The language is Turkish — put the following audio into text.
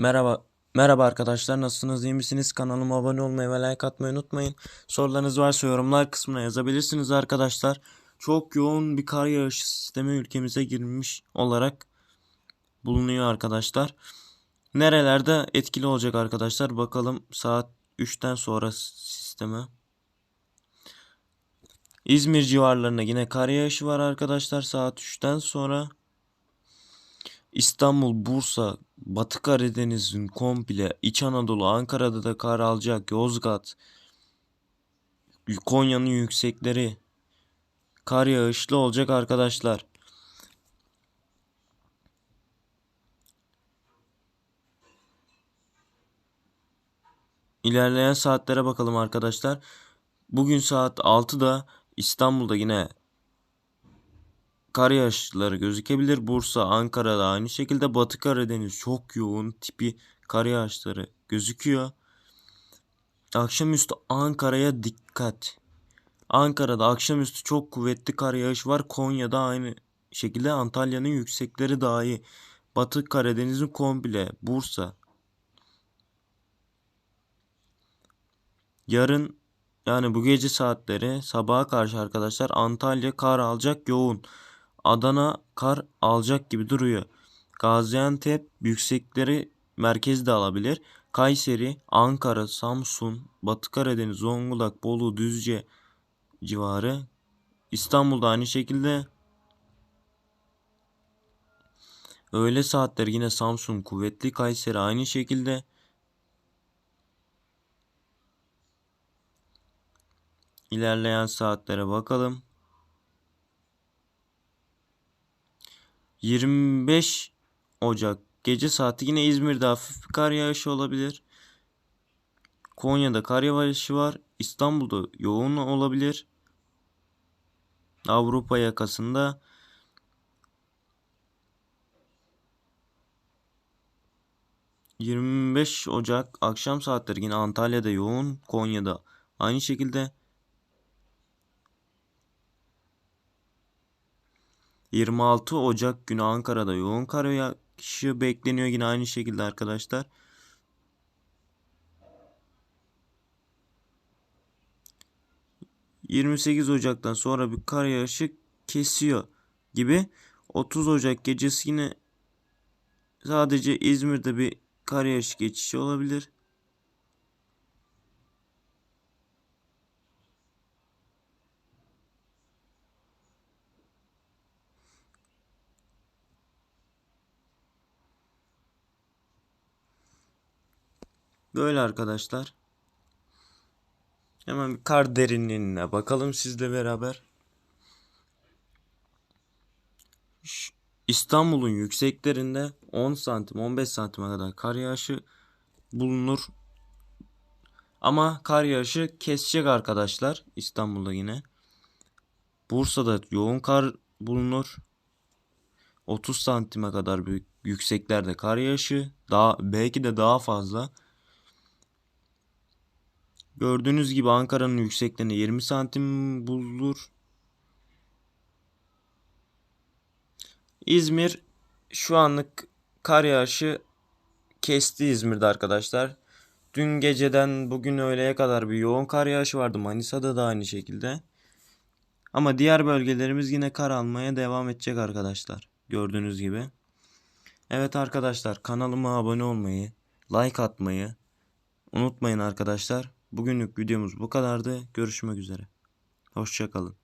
Merhaba. Merhaba arkadaşlar nasılsınız iyi misiniz? Kanalıma abone olmayı ve like atmayı unutmayın. Sorularınız varsa yorumlar kısmına yazabilirsiniz arkadaşlar. Çok yoğun bir kar yağışı sistemi ülkemize girmiş olarak bulunuyor arkadaşlar. Nerelerde etkili olacak arkadaşlar? Bakalım saat 3'ten sonra sisteme. İzmir civarlarında yine kar yağışı var arkadaşlar saat 3'ten sonra İstanbul, Bursa, Batı Karadeniz'in komple, İç Anadolu, Ankara'da da kar alacak, Yozgat, Konya'nın yüksekleri kar yağışlı olacak arkadaşlar. İlerleyen saatlere bakalım arkadaşlar. Bugün saat 6'da İstanbul'da yine kar yağışları gözükebilir. Bursa, Ankara'da aynı şekilde Batı Karadeniz çok yoğun tipi kar yağışları gözüküyor. Akşamüstü Ankara'ya dikkat. Ankara'da akşamüstü çok kuvvetli kar yağış var. Konya'da aynı şekilde Antalya'nın yüksekleri dahi. Batı Karadeniz'in komple. Bursa. Yarın yani bu gece saatleri sabaha karşı arkadaşlar Antalya kar alacak yoğun. Adana kar alacak gibi duruyor. Gaziantep yüksekleri merkezde alabilir. Kayseri, Ankara, Samsun, Batı Karadeniz, Zonguldak, Bolu, Düzce civarı. İstanbul'da aynı şekilde öğle saatleri yine Samsun kuvvetli, Kayseri aynı şekilde. İlerleyen saatlere bakalım. 25 Ocak gece saati yine İzmir'de hafif bir kar yağışı olabilir. Konya'da kar yağışı var. İstanbul'da yoğun olabilir. Avrupa yakasında ...25 Ocak akşam saatleri yine Antalya'da yoğun, Konya'da aynı şekilde 26 Ocak günü Ankara'da yoğun kar yağışı bekleniyor yine aynı şekilde arkadaşlar. ...28 Ocak'tan sonra bir kar yağışı kesiyor gibi. 30 Ocak gecesi yine sadece İzmir'de bir kar yağışı geçişi olabilir. Böyle arkadaşlar. Hemen bir kar derinliğine bakalım sizle beraber. İstanbul'un yükseklerinde 10 santim 15 santime kadar kar yağışı bulunur. Ama kar yağışı kesecek arkadaşlar İstanbul'da yine. Bursa'da yoğun kar bulunur. 30 santime kadar büyük yükseklerde kar yağışı daha belki de daha fazla. Gördüğünüz gibi Ankara'nın yüksekliğinde 20 santim bulunur. İzmir şu anlık kar yağışı kesti İzmir'de arkadaşlar. Dün geceden bugün öğleye kadar bir yoğun kar yağışı vardı. Manisa'da da aynı şekilde. Ama diğer bölgelerimiz yine kar almaya devam edecek arkadaşlar. Gördüğünüz gibi. Evet arkadaşlar kanalıma abone olmayı, like atmayı unutmayın arkadaşlar. Bugünlük videomuz bu kadardı. Görüşmek üzere. Hoşçakalın.